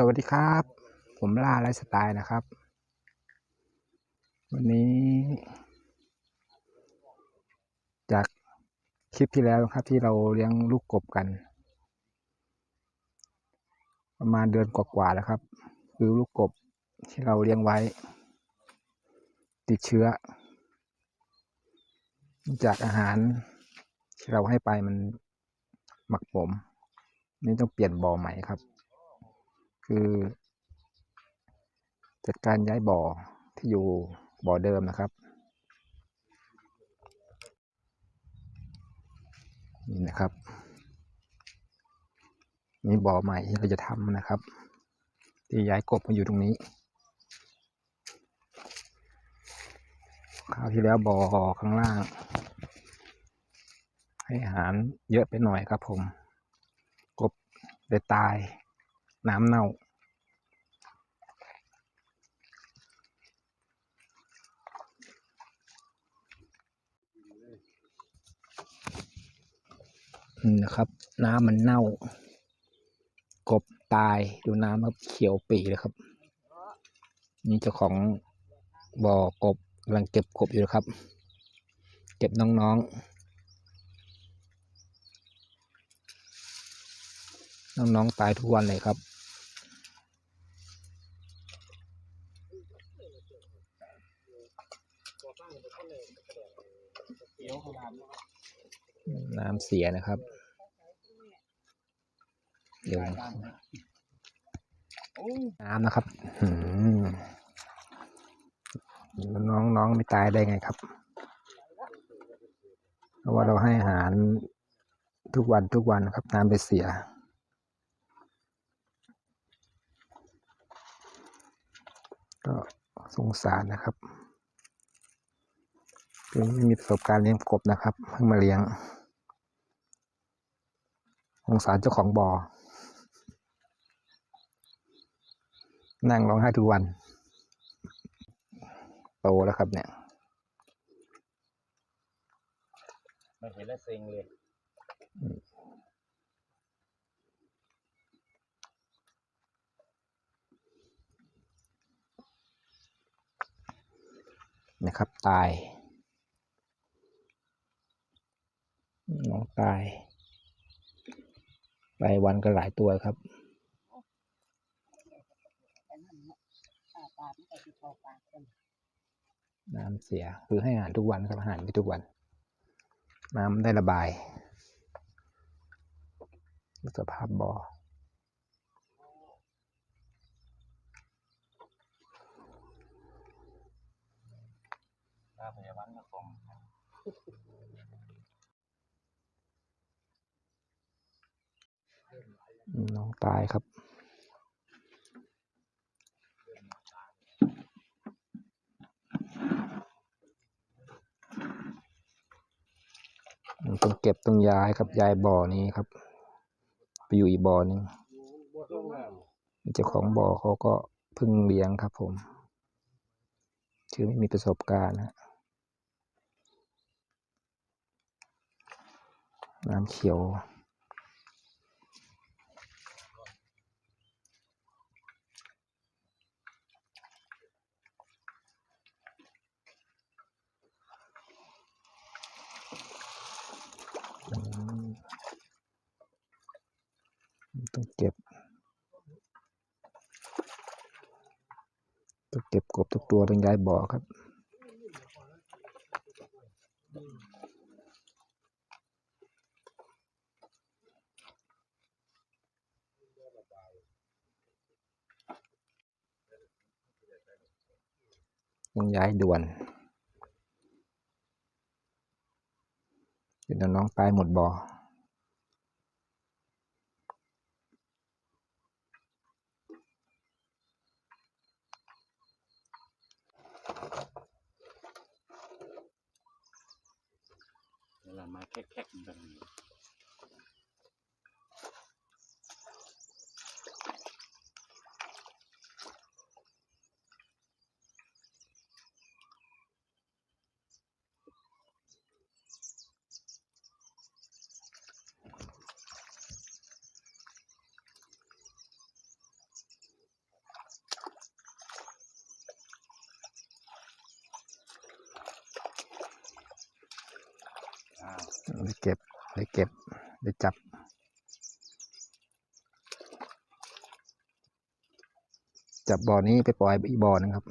สวัสดีครับ ผมล่าไลฟ์สไตล์นะครับ วันนี้ จากคลิปที่แล้วครับที่เราเลี้ยงลูกกบกัน ประมาณเดือนกว่าๆแล้วครับ คือลูกกบที่เราเลี้ยงไว้ ติดเชื้อ จากอาหารที่เราให้ไปมันหมักผมนี่ต้องเปลี่ยนบ่อใหม่ครับ คือ จัดการย้ายบ่อที่อยู่บ่อเดิมนะครับ นี่นะครับ นี่บ่อใหม่ที่เราจะทำนะครับ ที่ย้ายกบมาอยู่ตรงนี้คราวที่แล้วบ่อข้างล่าง ให้อาหารเยอะไปหน่อยครับผม กบได้ตาย น้ำเน่า นี่นะครับ น้ำมันเน่า กบตายดูน้ำครับเขียวปีเลยครับ นี่เจ้าของบ่อกบกำลังเก็บกบอยู่นะครับ เก็บน้องๆ น้องๆตายทุกวันเลยครับน้ำเสียนะครับ เดี๋ยวน้ำนะครับหืมแล้วน้องน้องไม่ตายได้ไงครับ เพราะว่าเราให้อาหารทุกวันทุกวันครับน้ำไปเสียก็สงสารนะครับคือไม่มีประสบการณ์เลี้ยงกบนะครับ เพิ่งมาเลี้ยงสงสารเจ้าของบอ่อ นั่งร้องไห้ทุกวัน โตแล้วครับเนี่ยไม่เห็นแล้วเซ็งเลยนะครับตาย น้องตาย ไปวันก็หลายตัวครับ น้ำเสีย คือให้อาหารทุกวันครับอาหารที่ทุกวัน น้ำได้ระบายดูสภาพบ่อถ้าพยาบาลก็ส่งน้องตายครับ ต้องเก็บต้องย้ายครับย้ายบ่อนี้ครับ ไปอยู่อีกบ่อหนึงเจ้าของบ่อเขาก็เพิ่งเลี้ยงครับ ผมชื่อไม่มีประสบการณ์นะน้ำเขียว อืมต้องเก็บ ต้องเก็บกบทุก ตัวต้องย้ายบ่อครับ ต้องย้ายด่วนเดี๋ยวน้องตายหมดบ่อ เวลามา แคกๆแบบนี้น ได้เก็บได้เก็บได้จับจับบ่อนี้ไปปล่อยอีกบ่อนึงครับ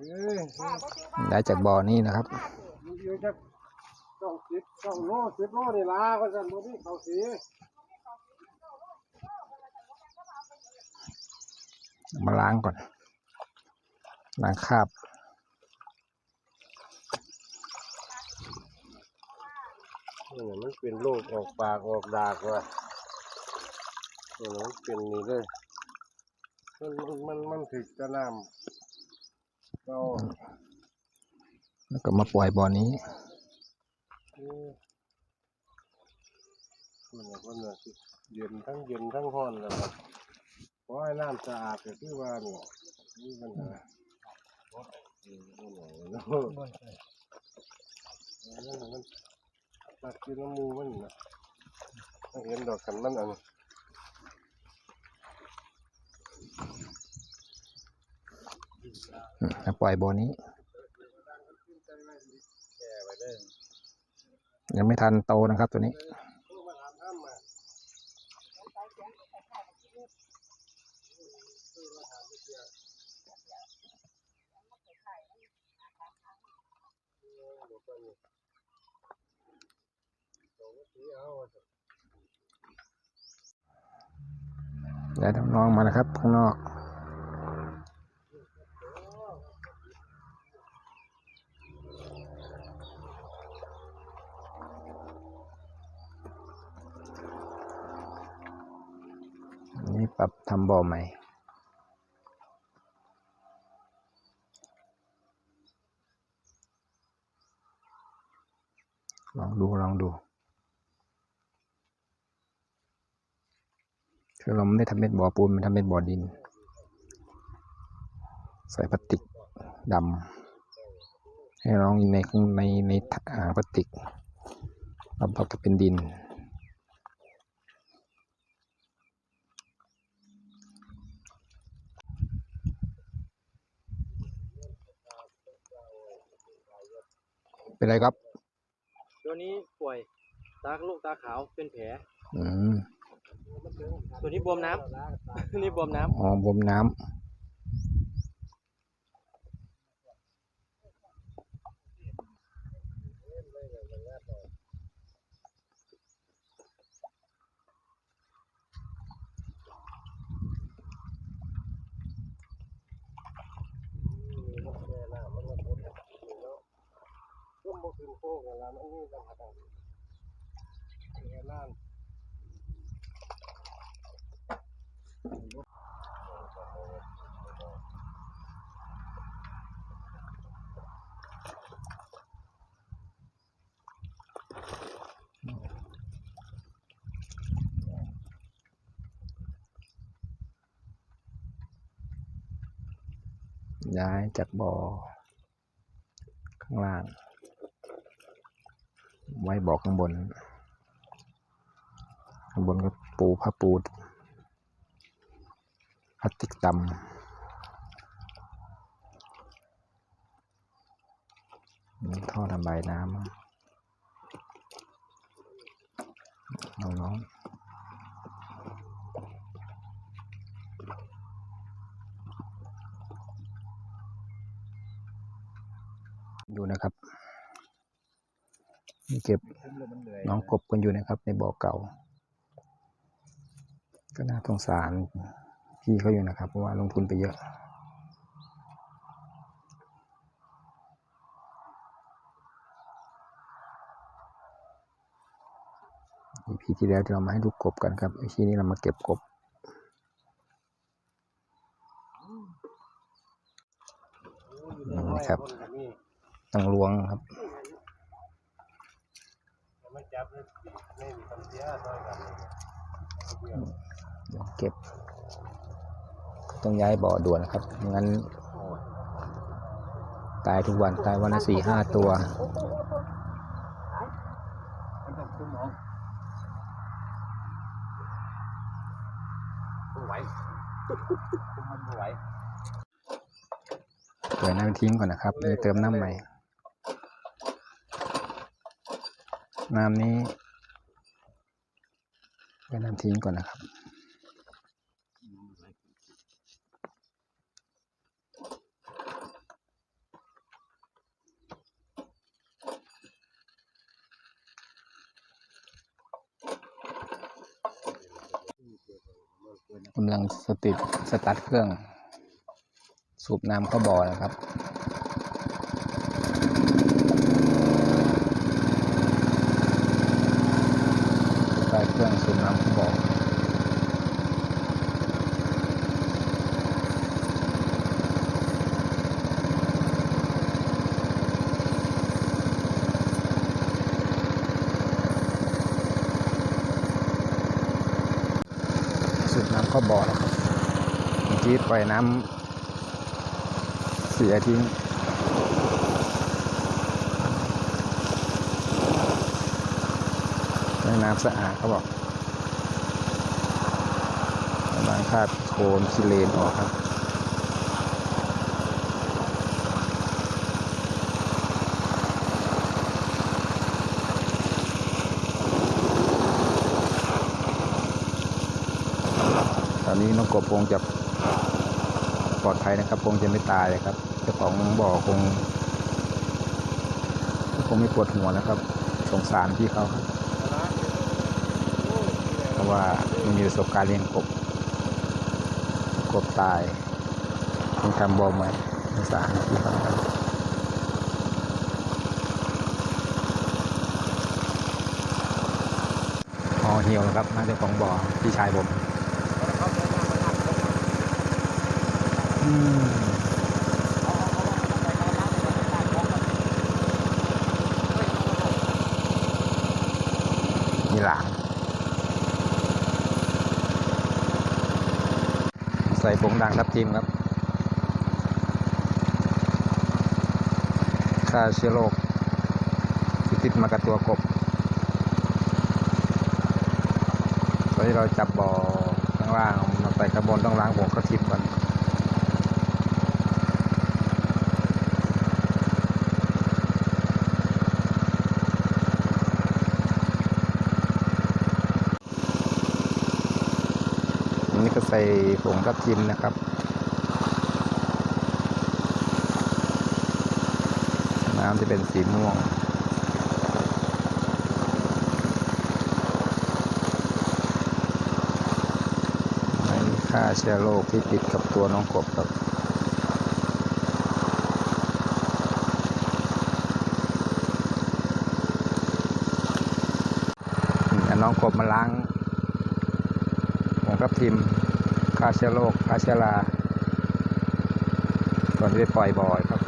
เอ้ย ได้จากบ่อนี้นะครับมันอยู่จากสองสิบสองโลสิบโลนี่ล่ะก็จะบ่มีเขาสีมาล้างก่อนล้างคราบนี่มันเป็นโรคออกปากออกดากว่ะมันเป็นนี่เลยมันมันมันมันถึกจะน้ำเรา แล้วก็มาปล่อยบ่อนี้เอ้ยมันน่ะมันน่ะสิเย็นทั้งเย็นทั้งร้อนแล้วครับขอให้น้ำสะอาดก็คือว่านี่นี่มันหาอืมนี่น่ะเนาะนั่นน่ะมันตัดกินน้ำมูมันนะมันเห็นดอกกันมันอันอืมมาปล่อยบ่อนี้ ยังไม่ทันโตนะครับตัวนี้ได้น้องมานะครับข้างนอก อันนี้ปรับทำบ่อใหม่ ลองดู ลองดู คือเราไม่ได้ทำเป็นบ่อปูน มันทำเป็นบ่อดิน ใส่พลาสติกดำให้น้องอยู่ในข้างในในพลาสติกแล้วพอจะเป็นดิน เป็นไรครับ ตัวนี้ป่วยตาลูกตาขาวเป็นแผล อืม ตัวนี้บวมน้ำ ตัวนี้บวมน้ำ อ๋อบวมน้ำ ร่มบ่ขึ้นโค้งนั่นล่ะมันมีปัญหาต่างแค่นั้นย้ายจากบ่อข้างล่าง ไว้บ่อข้างบน ข้างบนก็ปูผ้าปูพลาสติกดำมีท่อระบายน้ำน้องๆดูนะครับ เก็บน้องกบกันอยู่นะครับ ในบ่อเก่า ก็น่าสงสารพี่เขาอยู่นะครับ เพราะว่าลงทุนไปเยอะอีพีที่แล้วที่เรามาให้ลูกกบกันครับอีพีนี้เรามาเก็บกบอืมครับนก็มีต้องล้วงครับ แล้วมันจับได้ดีไม่มีคำ เก็บ ต้องย้ายบ่อด่วนนะครับ งั้น ตายทุกวันตายวันละสี่ห้าตัวมันต้องคุ้มเอาไม่ไหวคุ้มมันไม่ไหวปล่อยน้ำทิ้งก่อนนะครับมีเติมน้ำใหม่ น้ำนี้ปล่อยน้ำทิ้งก่อนนะครับกำลังสติดสตาร์ทเครื่อง สูบน้ำเข้าบ่อนะครับ สตาร์ท เครื่องสูบน้ำข้าบ่อสูบน้ำเข้าบ่อแล้วครับเมื่อกี้ปล่อยน้ำเสียทิ้ง แม่น้ำสะอาดเขาบอกกำลังคาดโคลนซิเลนออกครับตอนนี้น้องกบคงจะปลอดภัยนะครับคงจะไม่ตายเลยครับเจ้าของบ่อคงคงไม่ปวดหัวนะครับ สงสารพี่เขาครับ ว่าม่มีประสบการณ์เลี้ยงกบกบตายต้องทำบ่อใหม่สงสารพี่เขาครับอ๋อเหี่ยวแล้วครับน่าจะของบ่อพี่ชายผมอืมมีหลาง ใส่ผงด่างทับทิมครับฆ่าเชื้อโรคที่ติดมากับตัวกบ ตอนนี้เราจับบ่อข้างล่างเราใส่กระบนต้องล้างผงข้าวทิมก่อนอันนี้ก็ใส่ ผงทับทิมนะครับน้ำจะเป็นสีม่วงไม่ฆ่าเชื้อโรคที่ติดกับตัวน้องกบครับน้องกบมาล้างของทับทิม ฆ่าเชื้อโรคฆ่าเชื้อราก่อนที่จะปล่อยบ่อยครับ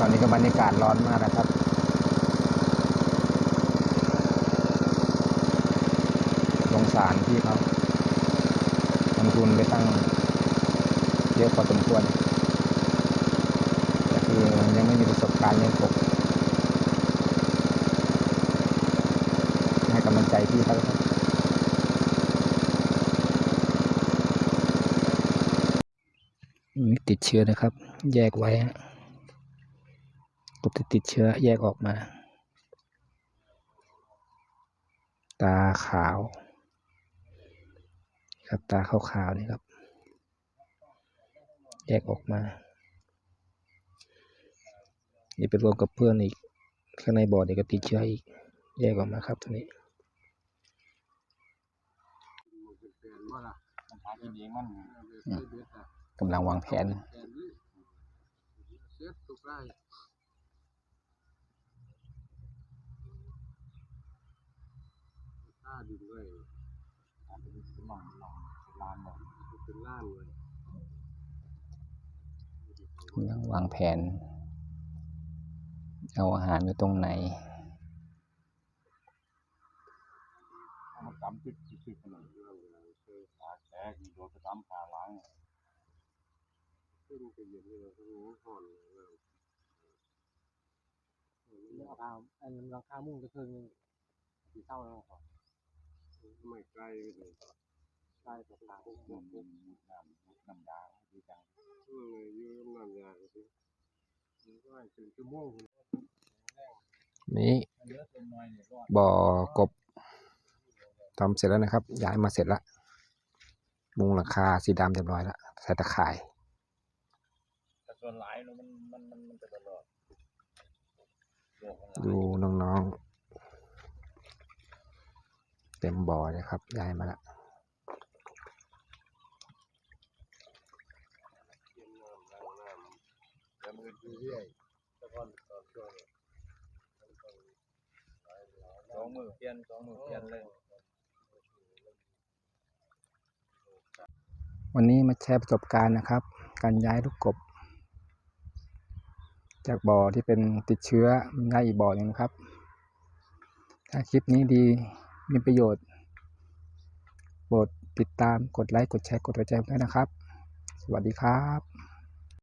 ตอนนี้ก็บรรยากาศร้อนมากนะครับ สงสารพี่เขาลงทุนไปตั้งเยอะพอสมควรแต่คือยังไม่มีประสบการณ์เลี้ยงกบให้กำลังใจพี่เขาติดเชื้อนะครับ แยกไว้กบติดเชื้อแยกออกมา ตาขาว ครับตาขาวๆนี่ครับ แยกออกมา นี่ไปรวมกับเพื่อนอีก ข้างในบอดเดี๋ยวก็ติดเชื้ออีก แยกออกมาครับตัวนี้กำลังวางแผนดิด้วย ล้านเลยกำลังวางแผน เอาอาหารอยู่ตรงไหนเอามากำตึกตึกขนมตาแตกมีโดนกระทำขาล้างขึ้นไปเย็นเลยตรงนี้ห่อนเลยเรื่องข้าวอันนั้นราคามุ่งจะคืนนึงสีเศร้าแล้วครับไม่ใกล้เลยได้ตกตา ดบ่อกบทำเสร็จแล้วนะครับ ย้ายมาเสร็จแล้วมุงหลังคาสีดำเรียบร้อยแล้วใส่ตะข่ายแต่ส่วนหลายเนาะมันมันมันมันจะตลอดโลกมันหลายดูน้องๆ เต็มบ่อเลยครับย้ายมาแล้ว แล้วมือเรื่อยๆแต่ก่อนตอนช่วงสองมือเปลี่ยนสองมือเปลี่ยนเลย วันนี้มาแชร์ประสบการณ์นะครับ การย้ายลูกกบ จากบ่อที่เป็นติดเชื้อย้ายอีกบ่อหนึงนะครับ ถ้าคลิปนี้ดีมีประโยชน์โปรดติดตามกดไลค์ กดแชร์ กดหัวใจผมด้วยนะครับ สวัสดีครับ